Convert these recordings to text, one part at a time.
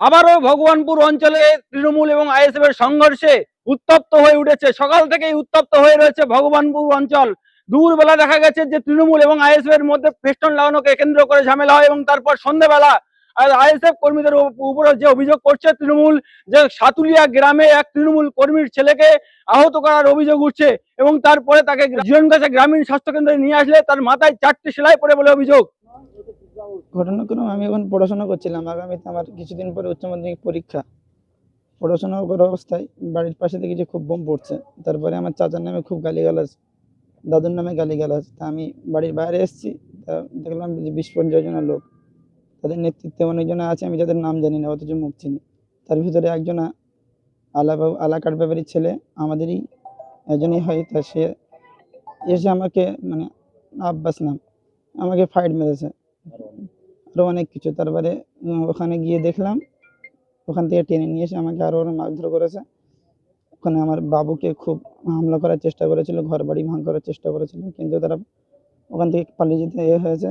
আবারও ভগবানপুর অঞ্চলে তৃণমূল এবং আইএসএফ এর সংঘর্ষে উত্তপ্ত হয়ে উঠেছে। সকাল থেকেই উত্তপ্ত হয়ে রয়েছে ভগবানপুর অঞ্চল। দূরবেলা দেখা গেছে যে তৃণমূল এবং আইএসএফ এর মধ্যে ফেস্টন লাগানোকে কেন্দ্র করে ঝামেলা হয় এবং তারপর সন্ধ্যেবেলা আইএসএফ কর্মীদের উপ- উপরে যে অভিযোগ করছে তৃণমূল যে সাতুলিয়া গ্রামে এক তৃণমূল কর্মীর ছেলেকে আহত করার অভিযোগ উঠছে এবং তারপরে তাকে জীবনগাছা গ্রামীণ স্বাস্থ্য কেন্দ্রে নিয়ে আসলে তার মাথায় চারটি সেলাই পড়ে বলে অভিযোগ। ঘটনাক্রমে আমি এখন পড়াশোনা করছিলাম। আগামীতে আমার কিছুদিন পরে উচ্চ মাধ্যমিক পরীক্ষা। পড়াশোনা করা অবস্থায় বাড়ির পাশে দেখি যে খুব বোম পড়ছে। তারপরে আমার চাচার নামে খুব গালিগালাজ, দাদুর নামে গালিগালাজ। তা আমি বাড়ির বাইরে এসেছি। তা দেখলাম যে বিশ পঞ্চাশ জনের লোক। তাদের নেতৃত্বে অনেকজন আছে, আমি যাদের নাম জানি না, অথচ মুখ চিনি। তার ভিতরে একজনা আলা বাবু আলা কাঠবাবারির ছেলে আমাদেরই একজনই হয়, তা সে এসে আমাকে মানে আব্বাস নাম, আমাকে ফাইট মেরেছে। আরও অনেক কিছু। তারপরে ওখানে গিয়ে দেখলাম ওখান থেকে টেনে নিয়ে এসে আমাকে আরও মারধর করেছে। ওখানে আমার বাবুকে খুব হামলা করার চেষ্টা করেছিল ঘর বাড়ি ভাঙ করার চেষ্টা করেছিল কিন্তু তারা ওখান থেকে পালিয়ে যেতে এ হয়েছে।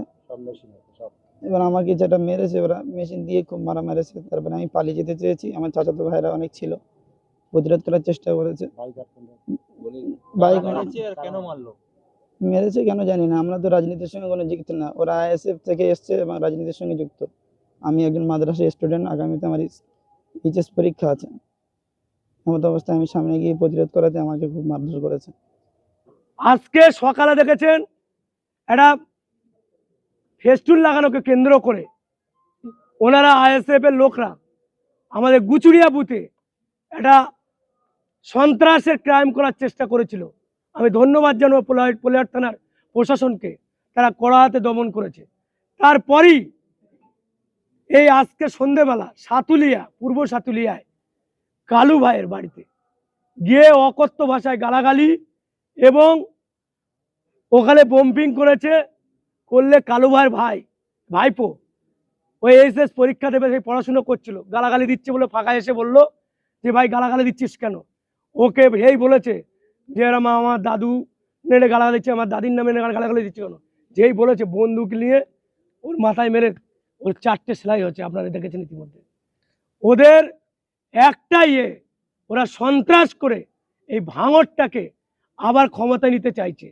এবার আমাকে যেটা মেরেছে ওরা মেশিন দিয়ে খুব মারা মেরেছে তারপরে আমি পালিয়ে যেতে চেয়েছি। আমার চাচাতো ভাইরা অনেক ছিল প্রতিরোধ করার চেষ্টা করেছে। বাইক কেন মারলো? মেরেছে কেন জানি না। আমরা তো রাজনীতির সঙ্গে কোনো যুক্ত না। ওরা আইএসএফ থেকে এসছে এবং রাজনীতির সঙ্গে যুক্ত। আমি একজন মাদ্রাসা স্টুডেন্ট আগামীতে আমার এইচএস পরীক্ষা আছে। এমত অবস্থায় আমি সামনে গিয়ে প্রতিরোধ করাতে আমাকে খুব মারধর করেছে। আজকে সকালে দেখেছেন, একটা ফেস্টুন লাগানোকে কেন্দ্র করে ওনারা আইএসএফ এর লোকরা আমাদের গুচুরিয়া বুথে একটা সন্ত্রাসের ক্রাইম করার চেষ্টা করেছিল। আমি ধন্যবাদ জানাব পোলাহাট পোলাহাট থানার প্রশাসনকে। তারা কড়া হাতে দমন করেছে। তারপরই এই আজকে সন্ধেবেলা সাতুলিয়া, পূর্ব সাতুলিয়ায় কালু ভাইয়ের বাড়িতে গিয়ে অকথ্য ভাষায় গালাগালি এবং ওখানে বম্পিং করেছে, করলে কালু ভাইয়ের ভাই, ভাইপো ওই এইচএস পরীক্ষা দেবে সেই পড়াশুনো করছিল, গালাগালি দিচ্ছে বলে ফাঁকা এসে বলল যে, ভাই, গালাগালি দিচ্ছিস কেন? ওকে এই বলেছে যে এরম আমার দাদু নেড়ে গালা দিচ্ছে, আমার দাদির নামে নেড়ে গালাগালি দিচ্ছে কেন? যেই বলেছে বন্দুক নিয়ে ওর মাথায় মেরে ওর চারটে সেলাই হচ্ছে, আপনারা দেখেছেন ইতিমধ্যে। ওদের একটাই ইয়ে ওরা সন্ত্রাস করে এই ভাঙরটাকে আবার ক্ষমতা নিতে চাইছে।